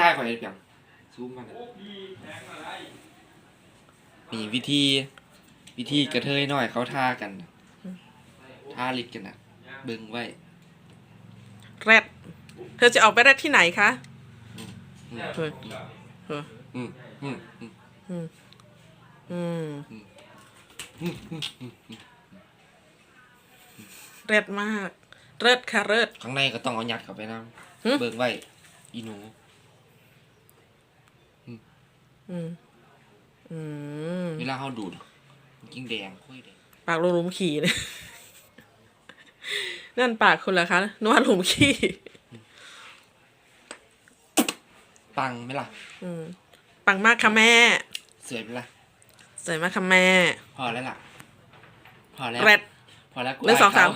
มาถ่ายข่อยเปียงซูมมาเลยนี่วิธี วิธีกระเทยหน่อยเขาท่ากันน่ะท่าลิดกันนะเบิ่งไว้แรดเธอจะออกไปแรดที่ไหนคะอืมเฮ้ยเฮ้ยอืมอืมอืมอืมอืมอืมอืมเร็ดมากเลิศค่ะเลิศข้างในก็ต้องเอายัดเข้าไปนะหึ เบิ่งไว้อีหนูอื ม อืมเวลาเขาดูดมันยิ่งแดงค่อยแดงปากหลุมๆขี่เนี่ยนั่นปากคุณเหรอคะนวดหลุมขี้ปังไหมล่ะ อืม ปังมากค่ะแม่ สวยไหมล่ะ สวยมากค่ะแม่ พอแล้วล่ะ พอแล้ว แรดพอแล้วกูหนึ่งสองยเขสาม